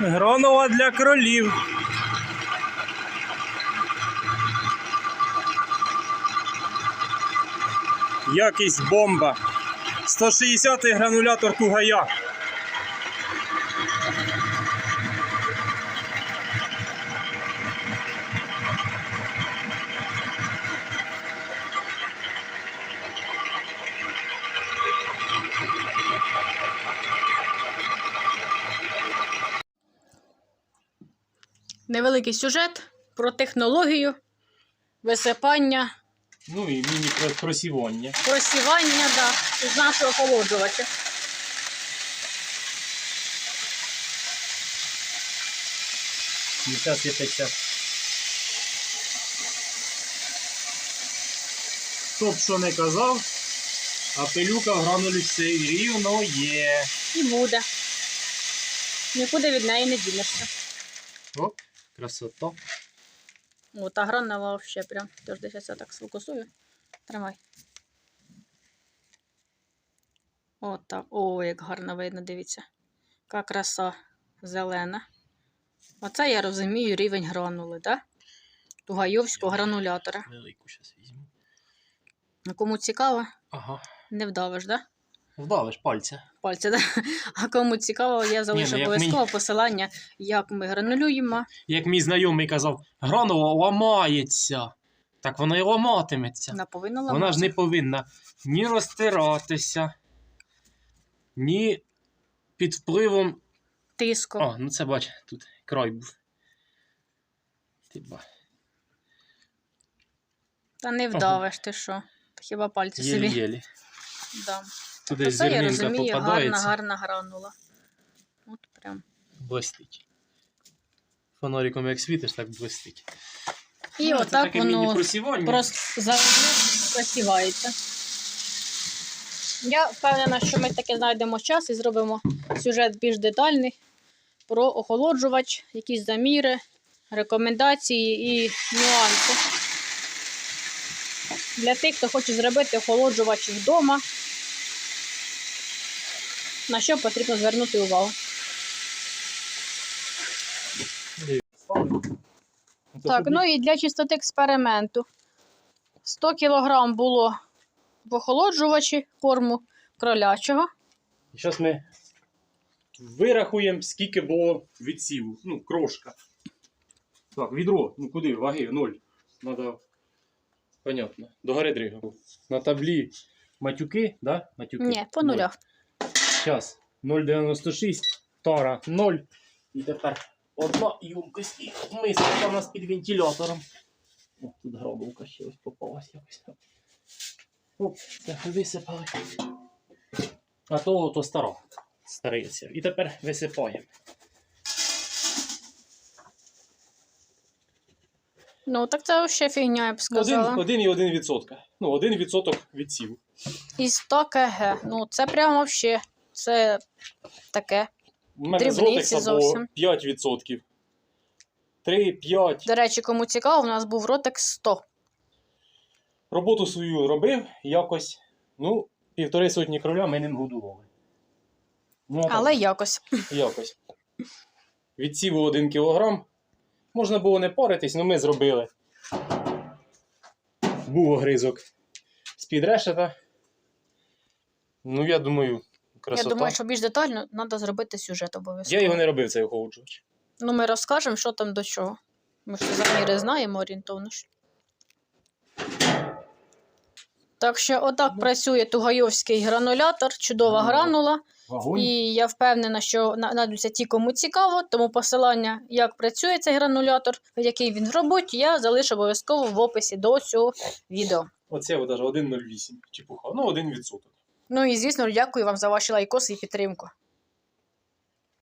Гранова для кролів. Якість бомба. 160-й гранулятор Тугая. Невеликий сюжет про технологію висипання, Ну і міні-просівання. просівання да, з нашого охолоджувача. Зараз вітеться. Хто б що не казав, а пилюка в гранулі все рівно є. І буде. Нікуди від неї не дінешся. О, красота. О, та гранова взагалі прям. Тож десь я так сфокусую. Тримай. О, так. О, як гарно видно, дивіться. Яка краса зелена. Оце я розумію рівень гранули, так? Да? Тугайовського гранулятора. Велику зараз візьму. Кому цікаво, Ага. не вдавиш, так? Да? Вдавиш пальця. Пальці, да? А кому цікаво, я залишу ну, як обов'язково посилання, як ми гранулюємо. Як мій знайомий казав, гранова ламається. Так вона і ламатиметься. Вона повинна Вона ж не повинна ні розтиратися, ні під впливом. тиску. О, ну це бач, тут край був. Ти ба. Та не вдавиш, ти що? Та Хіба пальці собі. Єлі-єлі. Да. Туди Оце я зернинка розумію, гарна, попадається. гарна гранула. От прям. Блистить. Фонариком як світиш, так блистить. І Ну, це отак таке воно міні-просівання. просто завжди просівається. Я впевнена, що ми таки знайдемо час і зробимо сюжет більш детальний про охолоджувач, якісь заміри, рекомендації і нюанси. Для тих, хто хоче зробити охолоджувач вдома, на що потрібно звернути увагу. Так, ну і для чистоти експерименту. 100 кг було в охолоджувачі корму кролячого. Зараз ми вирахуємо, скільки було відсіву. Ну, крошка. Так, відро. Ну куди? Ваги, ноль. Надо. Понятно. До гори дригав. На таблі матюки, да? Матюки. Ні, по нулях. Зараз. 0,96, тара 0. І тепер одна ємкость і миска у нас під вентилятором. О, тут гробовка ще ось попалась якось. Оп, це висипали. А то, то стара. Старий сир. І тепер висипаємо. Ну, так це ще фігня, я б сказала. 1,1%. Ну, 1% відсів. І 100 кг. Ну, це прямо вообще. Це таке. У мене з Дрібниці ротекса було зовсім. 5%. 3-5. До речі, кому цікаво, у нас був ротик 100. Роботу свою робив якось. Ну, півтори сотні кроля ми ним годували. Ну, а так, Але якось. якось. Відсіву 1 кілограм. Можна було не паритись, але ми зробили. Був огризок з-під решета. Ну, я думаю, красота. Я думаю, що більш детально треба зробити сюжет обов'язково. Я його не робив, цей охолоджувач. Ну, ми розкажемо, що там до чого. Ми ж заміри знаємо орієнтовно. ж. Так що отак Ну. працює тугайовський гранулятор, чудова Ну, гранула. Вагонь. І я впевнена, що на- знайдуться ті, кому цікаво, тому посилання, як працює цей гранулятор, який він в роботі, я залишу обов'язково в описі до цього відео. Оце даже 1,08. Чепуха. Ну, 1%. Ну і звісно, дякую вам за ваші лайкоси і підтримку.